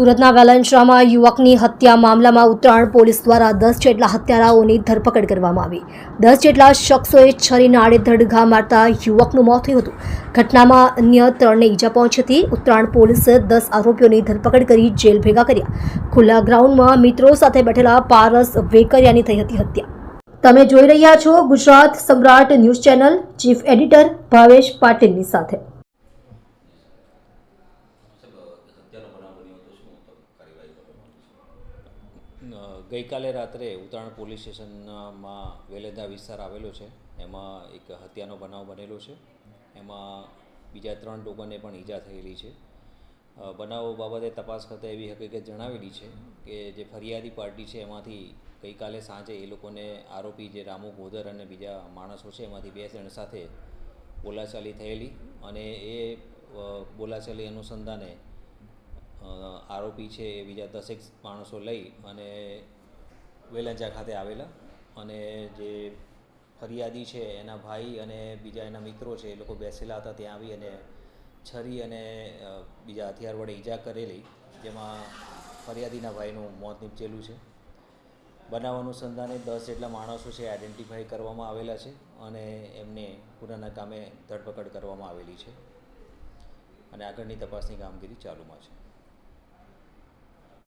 સુરતના વેલંશરામાં યુવકની હત્યા મામલામાં ઉત્તરાયણ પોલીસ દ્વારા દસ જેટલા હત્યારાઓની ધરપકડ કરવામાં આવી. દસ જેટલા શખ્સોએ છરીના આડેધડ ઘા મારતા યુવકનું મોત થયું હતું. ઘટનામાં અન્ય ત્રણને ઈજા પહોંચી હતી. ઉત્તરાયણ પોલીસે દસ આરોપીઓની ધરપકડ કરી જેલ ભેગા કર્યા. ખુલ્લા ગ્રાઉન્ડમાં મિત્રો સાથે બેઠેલા પારસ વેકરિયાની થઈ હતી હત્યા. તમે જોઈ રહ્યા છો Gujarat Samrat news channel, chief editor Bhavesh પાટીલની સાથે. ગઈકાલે રાત્રે ઉતરાણ પોલીસ સ્ટેશનમાં વેલેદા વિસ્તાર આવેલો છે. એમાં એક હત્યાનો બનાવ બનેલો છે. એમાં બીજા ત્રણ લોકોને પણ ઈજા થયેલી છે. બનાવ બાબતે તપાસ કરતાં એવી હકીકત જણાવેલી છે કે જે ફરિયાદી પાર્ટી છે એમાંથી ગઈકાલે સાંજે એ લોકોને આરોપી જે રામુ ગોદર અને બીજા માણસો છે એમાંથી બે જણ સાથે બોલાચાલી થયેલી અને એ બોલાચાલી અનુસંધાને આરોપી છે બીજા દસેક માણસો લઈ અને વેલાંજા ખાતે આવેલા અને જે ફરિયાદી છે એના ભાઈ અને બીજા એના મિત્રો છે એ લોકો બેસેલા હતા ત્યાં આવી અને છરી અને બીજા હથિયાર વડે ઈજા કરેલી જેમાં ફરિયાદીના ભાઈનું મોત નીપજેલું છે. બનાવ અનુસંધાને દસ જેટલા માણસો છે આઈડેન્ટિફાઈ કરવામાં આવેલા છે અને એમને ગુનાના કામે ધરપકડ કરવામાં આવેલી છે. અને આગળની તપાસની કામગીરી ચાલુમાં છે.